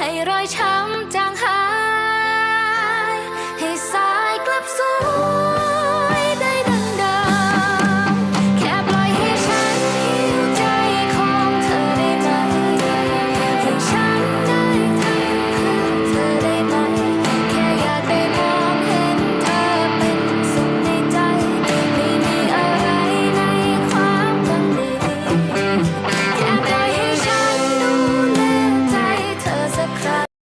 ให้รอยช้ำใจ